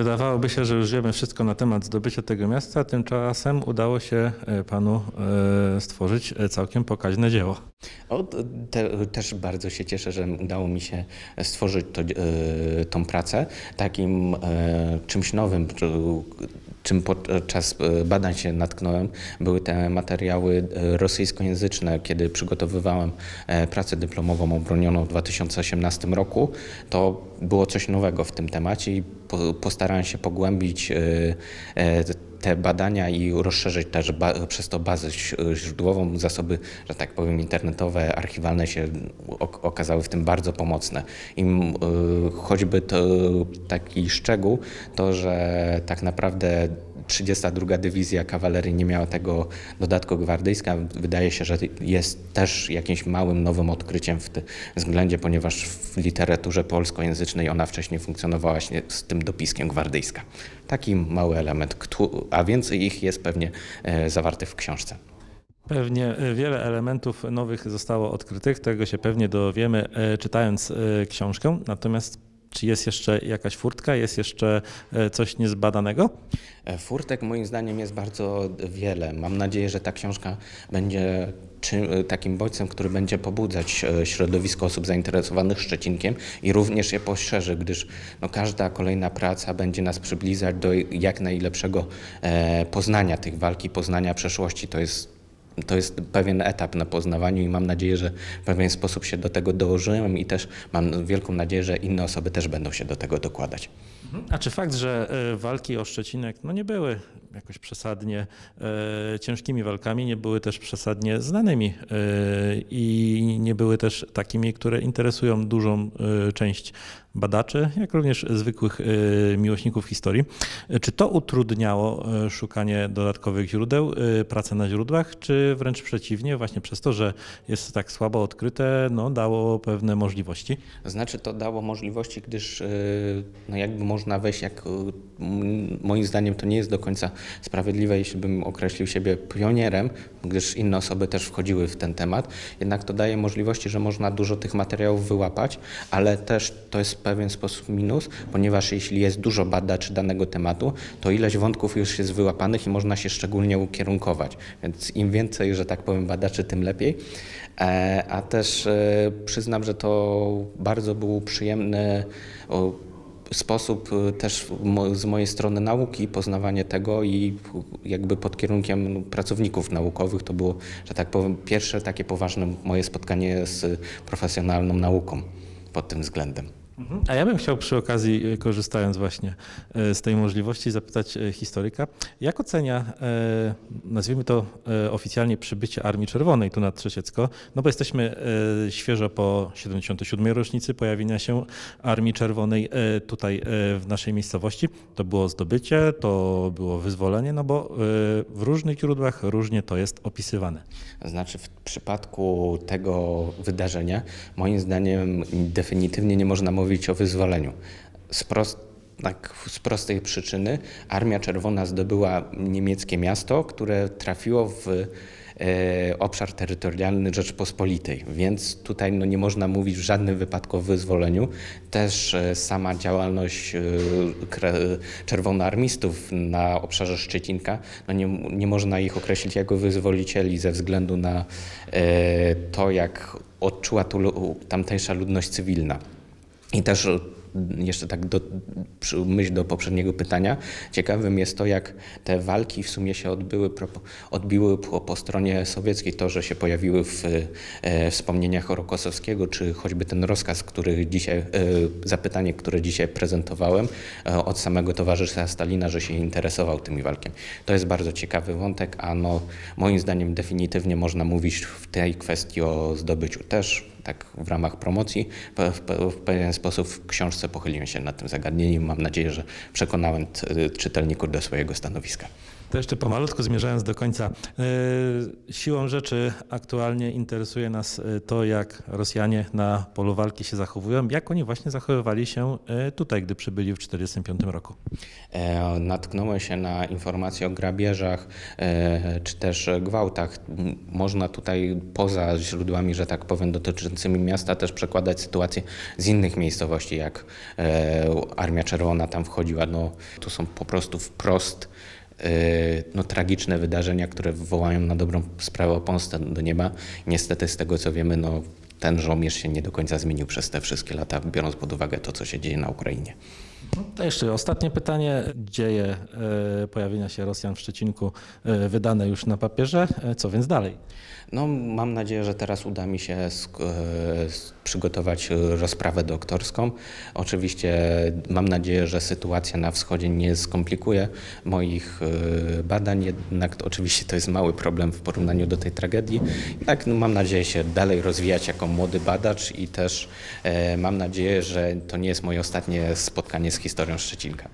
Wydawałoby się, że już wiemy wszystko na temat zdobycia tego miasta, tymczasem udało się e, panu e, stworzyć e, całkiem pokaźne dzieło. O, te, też bardzo się cieszę, że udało mi się stworzyć to, tą pracę. Takim czymś nowym, czym podczas e, badań się natknąłem, były te materiały e, rosyjskojęzyczne. Kiedy przygotowywałem e, pracę dyplomową obronioną w 2018 roku, to było coś nowego w tym temacie i po, postarałem się pogłębić te badania i rozszerzyć też przez to bazę źródłową. Zasoby, że tak powiem, internetowe, archiwalne się ok- okazały w tym bardzo pomocne. I y, choćby to taki szczegół, to że tak naprawdę 32 Dywizja Kawalerii nie miała tego dodatku gwardyjska. Wydaje się, że jest też jakimś małym nowym odkryciem w tym względzie, ponieważ w literaturze polskojęzycznej ona wcześniej funkcjonowała z tym dopiskiem gwardyjska. Taki mały element, a więcej ich jest pewnie e, zawartych w książce. Pewnie e, wiele elementów nowych zostało odkrytych, tego się pewnie dowiemy e, czytając książkę. Natomiast czy jest jeszcze jakaś furtka, jest jeszcze e, coś niezbadanego? E, Furtek moim zdaniem jest bardzo wiele. Mam nadzieję, że ta książka będzie e, takim bodźcem, który będzie pobudzać środowisko osób zainteresowanych Szczecinkiem i również je poszerzy, gdyż no, każda kolejna praca będzie nas przybliżać do jak najlepszego poznania tych walki, poznania przeszłości. To jest to jest pewien etap na poznawaniu i mam nadzieję, że w pewien sposób się do tego dołożyłem i też mam wielką nadzieję, że inne osoby też będą się do tego dokładać. A czy fakt, że e, walki o Szczecinek no nie były jakoś przesadnie e, ciężkimi walkami, nie były też przesadnie znanymi e, i nie były też takimi, które interesują dużą e, część badaczy, jak również zwykłych e, miłośników historii. Czy to utrudniało e, szukanie dodatkowych źródeł, e, pracę na źródłach, czy wręcz przeciwnie, właśnie przez to, że jest tak słabo odkryte, no dało pewne możliwości? Znaczy to dało możliwości, gdyż y, no jakby można wejść, jak y, moim zdaniem to nie jest do końca sprawiedliwe, jeśli bym określił siebie pionierem, gdyż inne osoby też wchodziły w ten temat. Jednak to daje możliwości, że można dużo tych materiałów wyłapać, ale też to jest pewien sposób minus, ponieważ jeśli jest dużo badaczy danego tematu, to ileś wątków już jest wyłapanych i można się szczególnie ukierunkować. Więc im więcej, że tak powiem, badaczy, tym lepiej. E, A też e, przyznam, że to bardzo był przyjemny sposób e, też z mojej strony nauki, poznawanie tego i jakby pod kierunkiem pracowników naukowych to było, że tak powiem, pierwsze takie poważne moje spotkanie z profesjonalną nauką pod tym względem. A ja bym chciał przy okazji, e, korzystając właśnie e, z tej możliwości, zapytać e, historyka, jak ocenia, nazwijmy to oficjalnie, przybycie Armii Czerwonej tu na Trzeciecko? No bo jesteśmy świeżo po 77. rocznicy pojawienia się Armii Czerwonej tutaj w naszej miejscowości. To było zdobycie, to było wyzwolenie, no bo w różnych źródłach różnie to jest opisywane. Znaczy w przypadku tego wydarzenia moim zdaniem definitywnie nie można mówić o wyzwoleniu. Z, prost, tak, z prostej przyczyny Armia Czerwona zdobyła niemieckie miasto, które trafiło w e, obszar terytorialny Rzeczpospolitej, więc tutaj no, nie można mówić w żadnym wypadku o wyzwoleniu. Też e, sama działalność e, czerwonoarmistów na obszarze Szczecinka, no nie, nie można ich określić jako wyzwolicieli ze względu na to, jak odczuła tu tamtejsza ludność cywilna. I też e, jeszcze tak do, myśl do poprzedniego pytania, ciekawym jest to, jak te walki w sumie się odbyły, odbiły po, po stronie sowieckiej, to, że się pojawiły w e, wspomnieniach Rokosowskiego, czy choćby ten rozkaz, który dzisiaj, e, zapytanie, które dzisiaj prezentowałem e, od samego towarzysza Stalina, że się interesował tymi walkami. To jest bardzo ciekawy wątek, a no, moim zdaniem definitywnie można mówić w tej kwestii o zdobyciu też tak w ramach promocji w, pe- w pewien sposób w książce pochyliłem się nad tym zagadnieniem. Mam nadzieję, że przekonałem t- czytelników do swojego stanowiska. To jeszcze pomalutku zmierzając do końca. E, Siłą rzeczy aktualnie interesuje nas e, to, jak Rosjanie na polu walki się zachowują, jak oni właśnie zachowywali się e, tutaj, gdy przybyli w 1945 roku. Natknąłem się na informacje o grabieżach czy też gwałtach. Można tutaj poza źródłami, że tak powiem, dotyczącymi miasta też przekładać sytuacje z innych miejscowości, jak Armia Czerwona tam wchodziła. No, to są po prostu wprost no, tragiczne wydarzenia, które wołają na dobrą sprawę o pomstę do nieba. Niestety z tego co wiemy, no, ten żołnierz się nie do końca zmienił przez te wszystkie lata, biorąc pod uwagę to, co się dzieje na Ukrainie. No, To jeszcze ostatnie pytanie. Dzieje e, pojawienia się Rosjan w Szczecinku e, wydane już na papierze. E, Co więc dalej? No, mam nadzieję, że teraz uda mi się przygotować rozprawę doktorską. Oczywiście mam nadzieję, że sytuacja na wschodzie nie skomplikuje moich badań, jednak oczywiście to jest mały problem w porównaniu do tej tragedii. Tak, no, mam nadzieję się dalej rozwijać jako młody badacz i też mam nadzieję, że to nie jest moje ostatnie spotkanie z historią Szczecinka.